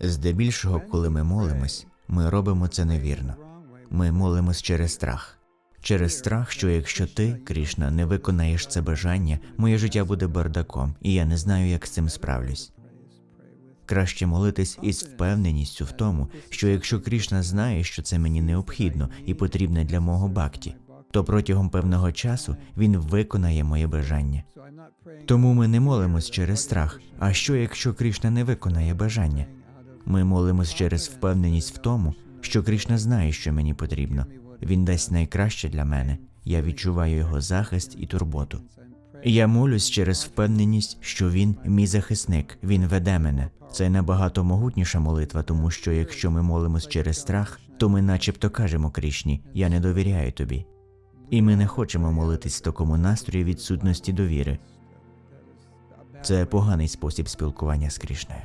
Здебільшого, коли ми молимось, ми робимо це невірно. Ми молимось через страх. Через страх, що якщо ти, Крішна, не виконаєш це бажання, моє життя буде бардаком, і я не знаю, як з цим справлюсь. Краще молитись із впевненістю в тому, що якщо Крішна знає, що це мені необхідно і потрібне для мого бакті, то протягом певного часу він виконає моє бажання. Тому ми не молимось через страх. А що якщо Крішна не виконає бажання? Ми молимось через впевненість в тому, що Крішна знає, що мені потрібно. Він дасть найкраще для мене. Я відчуваю його захист і турботу. Я молюсь через впевненість, що він мій захисник, він веде мене. Це набагато могутніша молитва, тому що якщо ми молимось через страх, то ми начебто кажемо Крішні, я не довіряю тобі. І ми не хочемо молитись в такому настрої відсутності довіри. Це поганий спосіб спілкування з Крішнею.